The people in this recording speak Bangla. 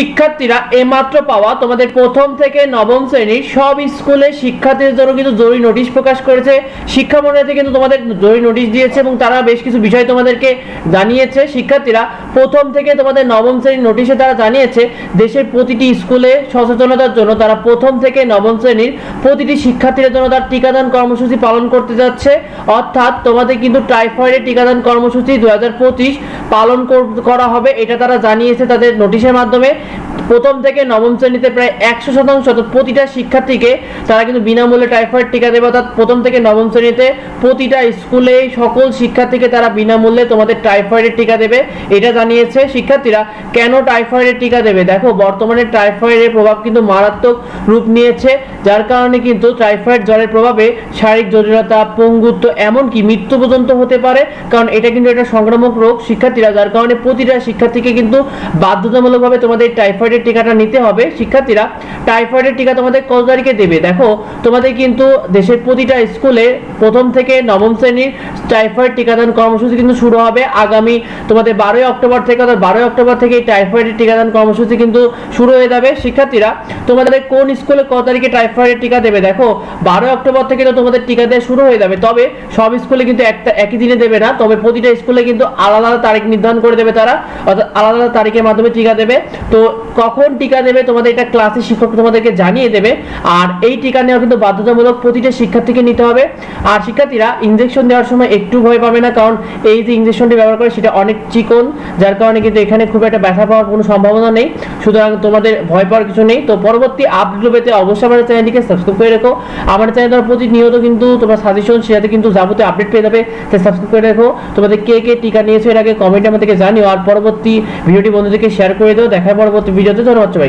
শিক্ষার্থীরা এইমাত্র পাওয়া তোমাদের প্রথম থেকে নবম শ্রেণির সব স্কুলে শিক্ষার্থীদের জন্য কিন্তু জরুরি নোটিশ প্রকাশ করেছে। শিক্ষা মন্ত্রী কিন্তু তোমাদের জরুরি নোটিশ দিয়েছে এবং তারা বেশ কিছু বিষয় তোমাদেরকে জানিয়েছে। শিক্ষার্থীরা প্রথম থেকে তোমাদের নবম শ্রেণির নোটিশে তারা জানিয়েছে, দেশের প্রতিটি স্কুলে সচেতনতার জন্য তারা প্রথম থেকে নবম শ্রেণির প্রতিটি শিক্ষার্থীদের জন্য তার টিকাদান কর্মসূচি পালন করতে যাচ্ছে। অর্থাৎ তোমাদের কিন্তু টাইফয়েডের টিকাদান কর্মসূচি দু হাজার পঁচিশ পালন কর- হবে, এটা তারা জানিয়েছে তাদের নোটিশের মাধ্যমে। প্রথম থেকে নবম শ্রেণীতে প্রায় একশো শতাংশ প্রতিটা শিক্ষার্থীকে তারা কিন্তু বিনামূল্যে টাইফয়েড টিকা দেবে, অর্থাৎ প্রথম থেকে নবম শ্রেণীতে প্রতিটা স্কুলে সকল শিক্ষার্থীকে তারা বিনামূল্যে তোমাদের টাইফয়েডের টিকা দেবে। এটা জানিয়েছে শিক্ষার্থীরা, কেন টাইফয়েডের টিকা দেবে? দেখো, বর্তমানে টাইফয়েডের প্রভাব কিন্তু মারাত্মক রূপ নিয়েছে, যার কারণে কিন্তু টাইফয়েড জ্বরের প্রভাবে শারীরিক জটিলতা, পঙ্গুত্ব, এমনকি মৃত্যু পর্যন্ত হতে পারে, কারণ এটা কিন্তু একটা সংক্রামক রোগ। শিক্ষার্থীরা, যার কারণে প্রতিটা শিক্ষার্থীকে কিন্তু বাধ্যতামূলকভাবে তোমাদের টাইফয়েডের টিকাটা নিতে হবে। শিক্ষার্থীরা টাইফয়েডের টিকা তোমাদের কত তারিখে দেবে? দেখো, তোমাদের কিন্তু দেশের প্রতিটা স্কুলে প্রথম থেকে নবম শ্রেণির টাইফয়েড টিকাদান কর্মসূচি কিন্তু শুরু হবে। আগামী তোমাদের বারোই অক্টোবর থেকে, অর্থাৎ বারোই অক্টোবর থেকে এই টাইফয়েডের টিকাদান কর্মসূচি কিন্তু শুরু হয়ে যাবে। শিক্ষার্থীরা, তোমাদের কোন স্কুলে কত তারিখে টাইফয়েডের টিকা দেবে? দেখো, বারোই অক্টোবর থেকে তো তোমাদের টিকা দেওয়া শুরু হয়ে যাবে। তবে সব স্কুলে কিন্তু একটা, একই দিনে দেবে না। তবে প্রতিটা স্কুলে কিন্তু আলাদা আলাদা তারিখ নির্ধারণ করে দেবে তারা, অর্থাৎ আলাদা আলাদা তারিখের মাধ্যমে টিকা দেবে। তো কখন টিকা দেবে তোমাদের এটা ক্লাসে শিক্ষক তোমাদেরকে জানিয়ে দেবে। আর এই টিকা নেওয়া কিন্তু বাধ্যতামূলক প্রতিটা শিক্ষার্থীকে নিতে হবে। আর শিক্ষার্থীরা ইনজেকশন দেওয়ার সময় একটু ভয় পাবে না, কারণ এই যে ইনজেকশনটি ব্যবহার করে সেটা অনেক চিকন, যার কারণে কিন্তু এখানে খুব একটা ব্যথা পাওয়ার কোনো সম্ভাবনা নেই। সুতরাং তোমাদের ভয় পাওয়ার কিছু নেই। তো পরবর্তী আপডেট পেতে অবশ্যই আমাদের চ্যানেলটিকে সাবস্ক্রাইব করে রেখো। আমার চ্যানেল দ্বারা প্রতিনিয়ত কিন্তু তোমার সাজেশন সেটাতে কিন্তু যাবতীয় আপডেট পেয়ে যাবে। সাবস্ক্রাইব করে রেখো। তোমাদের কে কে টিকা নিয়েছো এর আগে কমেন্টে আমাদেরকে জানিও, আর পরবর্তী ভিডিওটি বন্ধুদেরকে শেয়ার করে দিও। দেখা হয় পরবর্তী ভিডিওতে ধন্যবাদ সবাই